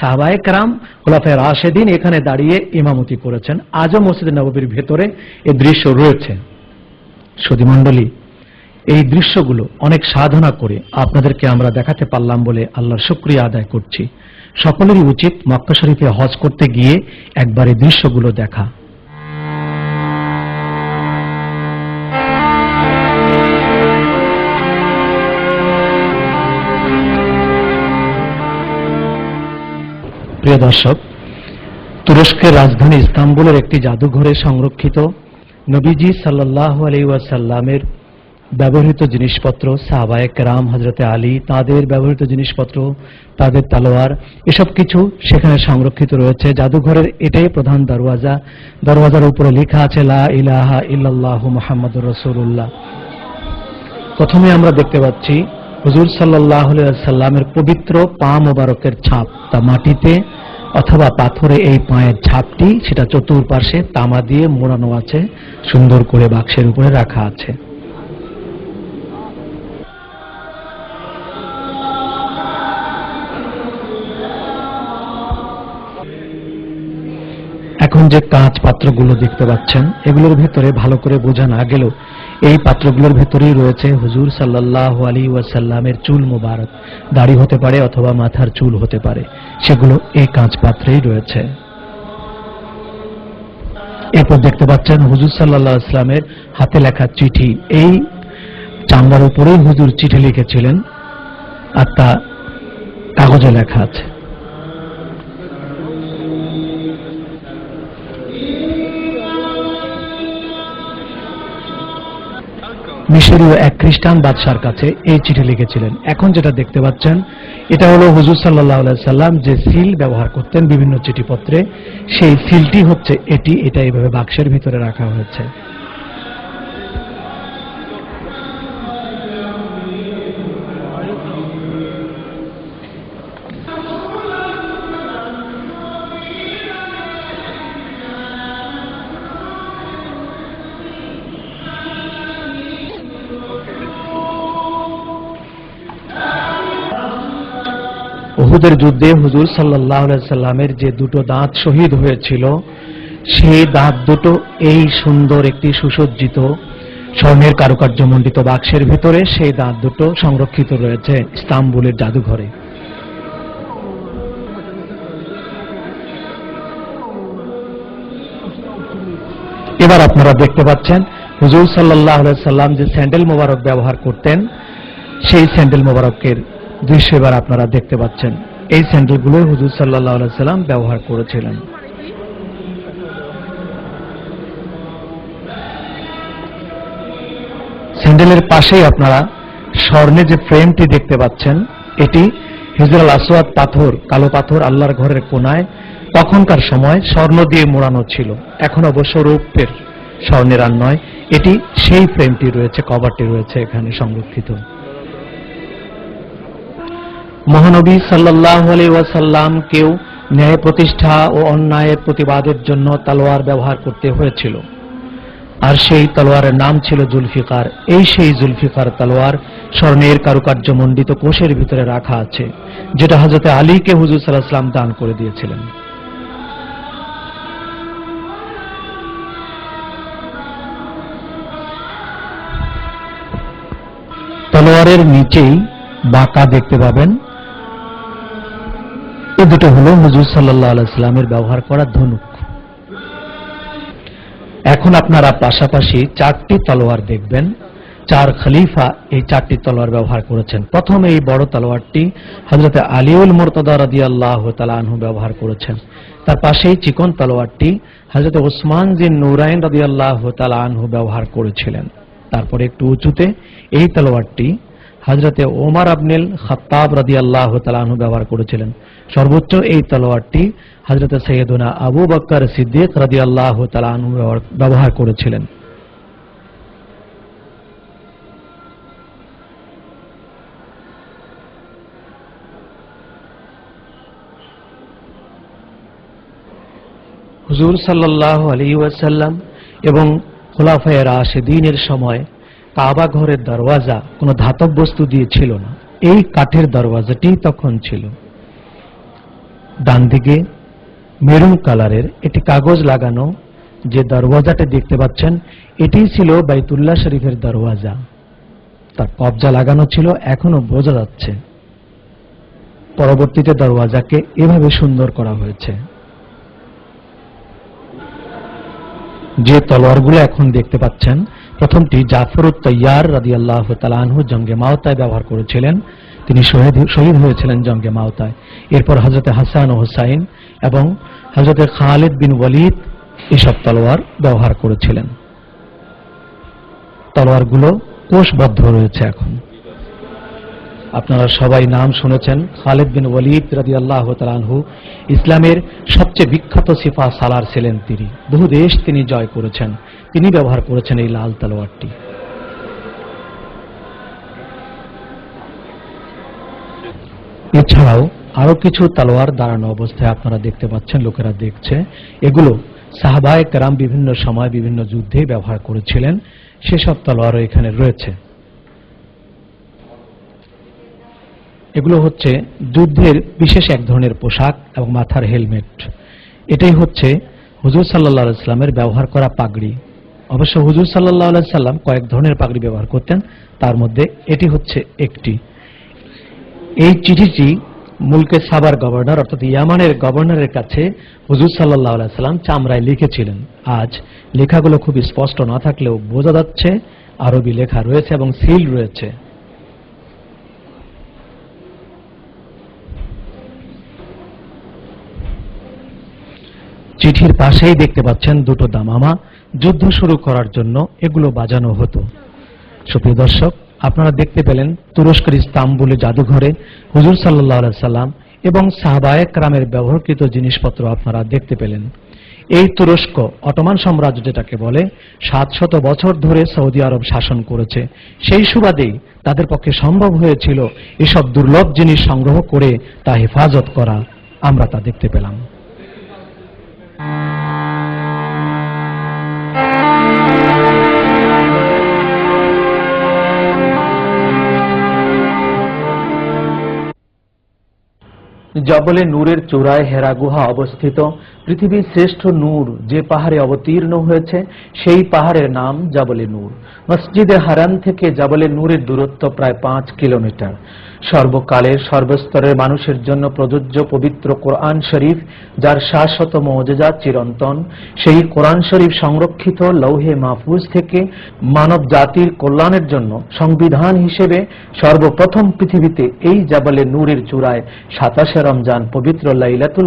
সাহবায়ে কারাম, খোলাফায় রাশেদিন এখানে দাঁড়িয়ে ইমামতি করেছেন। আজও মসজিদ নববীর ভেতরে এ দৃশ্য রয়েছে। সদীমণ্ডলী এই দৃশ্যগুলো অনেক সাধনা করে আপনাদেরকে আমরা দেখাতে পারলাম বলে আল্লাহর শুক্রিয়া আদায় করছি। সকলেরই উচিত মক্কা শরীফে হজ করতে গিয়ে একবার এই দৃশ্যগুলো দেখা। প্রিয় দর্শক, তুরস্কের রাজধানী ইস্তাম্বুলের একটি জাদুঘরে সংরক্ষিত নবীজি সাল্লাহ আলী ওয়াসাল্লামের ব্যবহৃত জিনিসপত্র সাহাবায়ক রাম হজরতে আলী তাদের ব্যবহৃত জিনিসপত্র, তাদের তালোয়ার, এসব কিছু সেখানে সংরক্ষিত রয়েছে। জাদুঘরের এটাই প্রধান দরওয়াজা। দরওয়াজার উপরে লেখা আছে, লা ইলাহা ইল্লাল্লাহ মুহাম্মাদুর রসুল্লাহ প্রথমে আমরা দেখতে পাচ্ছি, হুজুর সাল্লাহ সাল্লামের পবিত্র পা মোবারকের ছাপ, তা মাটিতে অথবা পাথরে এই পায়ের ছাপটি, সেটা চতুর্পাশে তামা দিয়ে মোড়ানো আছে, সুন্দর করে বাক্সের উপরে রাখা আছে। এখন যে কাঁচ পাত্রগুলো দেখতে পাচ্ছেন, এগুলোর ভেতরে ভালো করে বোঝা না গেলেও এই পাত্রগুলোর ভেতরেই রয়েছে হুজুর সাল্লাহ আলী ওয়াসাল্লামের চুল মোবারক। দাড়ি হতে পারে অথবা মাথার চুল হতে পারে। সেগুলো এই কাঁচ পাত্রেই রয়েছে। এরপর দেখতে পাচ্ছেন হুজুর সাল্লাহ ইসলামের হাতে লেখা চিঠি। এই চামড়ার উপরেই হুজুর চিঠি লিখেছিলেন আর তা কাগজে লেখা আছে। মিশরীয় এক খ্রিস্টান বাদশার কাছে এই চিঠি লিখেছিলেন। এখন যেটা দেখতে পাচ্ছেন, এটা হলো হুজুর সাল্লাহ সাল্লাম যে সিল ব্যবহার করতেন বিভিন্ন চিঠিপত্রে। সেই সিলটি হচ্ছে এটি, এটা এইভাবে বাক্সের ভিতরে রাখা হয়েছে। উহুদের যুদ্ধে হুজুর সাল্লাহ সাল্লামের যে দুটো দাঁত শহীদ হয়েছিল, সেই দাঁত দুটো এই সুন্দর একটি সুসজ্জিত স্বর্ণের কারুকার্য মণ্ডিত বাক্সের ভিতরে সেই দাঁত দুটো সংরক্ষিত রয়েছে ইস্তাম্বুলের জাদুঘরে। এবার আপনারা দেখতে পাচ্ছেন, হুজুর সাল্লাহ সাল্লাম যে স্যান্ডেল মোবারক ব্যবহার করতেন, সেই স্যান্ডেল মোবারকের দৃশ্য এবার আপনারা দেখতে পাচ্ছেন। এই স্যান্ডেলগুলো হুজুর সাল্লাহ সাল্লাম ব্যবহার করেছিলেন। স্যান্ডেলের পাশেই আপনারা স্বর্ণে যে ফ্রেমটি দেখতে পাচ্ছেন, এটি হিজরাল আসওয়াদ পাথর, কালো পাথর আল্লাহর ঘরের কোনায় তখনকার সময় স্বর্ণ দিয়ে মোড়ানো ছিল। এখন অবশ্য রৌপ্যের স্বর্ণের আর নয়, এটি সেই ফ্রেমটি রয়েছে, কভারটি রয়েছে এখানে সংরক্ষিত। মহানবী সাল্লাহ আলী ওয়াসাল্লাম কেউ ন্যায় প্রতিষ্ঠা ও অন্যায়ের প্রতিবাদের জন্য তালোয়ার ব্যবহার করতে হয়েছিল। আর সেই তলোয়ারের নাম ছিল জুলফিকার। এই সেই জুলফিকার তলোয়ার স্বর্ণের কারুকার্য মণ্ডিত কোষের ভিতরে রাখা আছে, যেটা হজরতে আলীকে হুজুর সাল্লাহাম দান করে দিয়েছিলেন। তলোয়ারের নিচেই বাঁকা দেখতে পাবেন এ দুটো হলো হুজুর সাল্লাহ আলাইস্লামের ব্যবহার করা ধনুক। এখন আপনারা পাশাপাশি চারটি তলোয়ার দেখবেন। চার খলিফা এই চারটি তলোয়ার ব্যবহার করেছেন। প্রথমে এই বড় তলোয়ারটি হজরতে আলিউল মোরতদা রাদি আল্লাহ তালানহু ব্যবহার করেছেন। তার পাশেই চিকন তলোয়ারটি হজরত ওসমান জিন নুরাইন রাদি আল্লাহ তালানহু ব্যবহার করেছিলেন। তারপরে একটু উঁচুতে এই তলোয়ারটি হজরতে ওমার আবনিল খত্তাব রাদি আল্লাহ তালানহু ব্যবহার করেছিলেন। সর্বোচ্চ এই তলোয়ারটি হজরতে সৈয়দুনা আবু বক্কর সিদ্দিক রাদি আল্লাহ তালানহু ব্যবহার করেছিলেন। হুজুর সাল্লাহ আলী ওয়াসাল্লাম এবং খোলাফায় রাশেদিনের সময় কাবা ঘরের দরওয়াজা কোনো ধাতব বস্তু দিয়ে ছিল না। এই কাঠের দরওয়াজাটি তখন ছিল। ডান দিকে মেরুন কালারের একটি কাগজ লাগানো যে দরওয়াজাটি দেখতে পাচ্ছেন, এটি ছিল বাইতুল্লাহ শরীফের দরওয়াজা। তার কবজা লাগানো ছিল এখনও বোঝা যাচ্ছে। পরবর্তীতে দরওয়াজাকে এভাবে সুন্দর করা হয়েছে। যে তলোয়ারগুলো এখন দেখতে পাচ্ছেন প্রথমটি জাফরুত তৈয়ার রাদি আল্লাহ তালানহু জঙ্গে মাওতায় ব্যবহার করেছিলেন। তিনি শহীদ শহীদ হয়েছিলেন জঙ্গে মাওতায়। এরপর হজরতে হাসান ও হুসাইন এবং হজরতে খালিদ বিন ওয়ালিদ এসব তলোয়ার ব্যবহার করেছিলেন। তলোয়ারগুলো কোষবদ্ধ রয়েছে এখন। আপনারা সবাই নাম শুনেছেন, খালেদ বিন ওয়ালিদ রাদি আল্লাহ তালানহু ইসলামের সবচেয়ে বিখ্যাত সিফা সালার ছিলেন তিনি। বহু দেশ তিনি জয় করেছেন। তিনি ব্যবহার করেছেন এই লাল তলোয়ারটি। এছাড়াও আরও কিছু তলোয়ার দাঁড়ানো অবস্থায় আপনারা দেখতে পাচ্ছেন, লোকেরা দেখছে। এগুলো সাহাবায় কেরাম বিভিন্ন সময় বিভিন্ন যুদ্ধে ব্যবহার করেছিলেন। সেসব তলোয়ারও এখানে রয়েছে। এগুলো হচ্ছে যুদ্ধের বিশেষ এক ধরনের পোশাক এবং মাথার হেলমেট। এটাই হচ্ছে হুজুর সাল্লাহ সাল্লামের ব্যবহার করা পাগড়ি। অবশ্য হুজুর সাল্লাহ সাল্লাম কয়েক ধরনের পাগড়ি ব্যবহার করতেন, তার মধ্যে এটি হচ্ছে একটি। এই চিঠিটি মুলকে সাবার গভর্নর অর্থাৎ ইয়ামানের গভর্নরের কাছে হুজুর সাল্লাহ সাল্লাম চামড়ায় লিখেছিলেন। আজ লেখাগুলো খুব স্পষ্ট না থাকলেও বোঝা যাচ্ছে, আরবি লেখা রয়েছে এবং সিল রয়েছে। চিঠির পাশেই দেখতে পাচ্ছেন দুটো দামামা। যুদ্ধ শুরু করার জন্য এগুলো বাজানো হতো। সুপ্রিয় দর্শক, আপনারা দেখতে পেলেন তুরস্কের ইস্তাম্বুলে জাদুঘরে হুজুর সাল্লাহ সাল্লাম এবং সাহবায়ক রামের ব্যবহৃত জিনিসপত্র আপনারা দেখতে পেলেন। এই তুরস্ক অটোমান সাম্রাজ্য যেটাকে বলে সাতশত বছর ধরে সৌদি আরব শাসন করেছে। সেই সুবাদেই তাদের পক্ষে সম্ভব হয়েছিল এসব দুর্লভ জিনিস সংগ্রহ করে তা হেফাজত করা। আমরা তা দেখতে পেলাম। জবলে নূরের চূড়ায় হেরা গুহা অবস্থিত। পৃথিবীর শ্রেষ্ঠ নূর যে পাহাড়ে অবতীর্ণ হয়েছে, সেই পাহাড়ের নাম জবলে নূর। মসজিদে হারাম থেকে জবলে নূরের দূরত্ব প্রায় পাঁচ কিলোমিটার। সর্বকালের সর্বস্তরের মানুষের জন্য প্রযোজ্য পবিত্র কোরআন শরীফ, যার শাশ্বত মৌজেজা চিরন্তন। সেই কোরআন শরীফ সংরক্ষিত লৌহে মাহফুজ থেকে মানব জাতির কল্যাণের জন্য সংবিধান হিসেবে সর্বপ্রথম পৃথিবীতে এই জাবালে নূরের চূড়ায় সাতাশে রমজান পবিত্র লাইলাতুল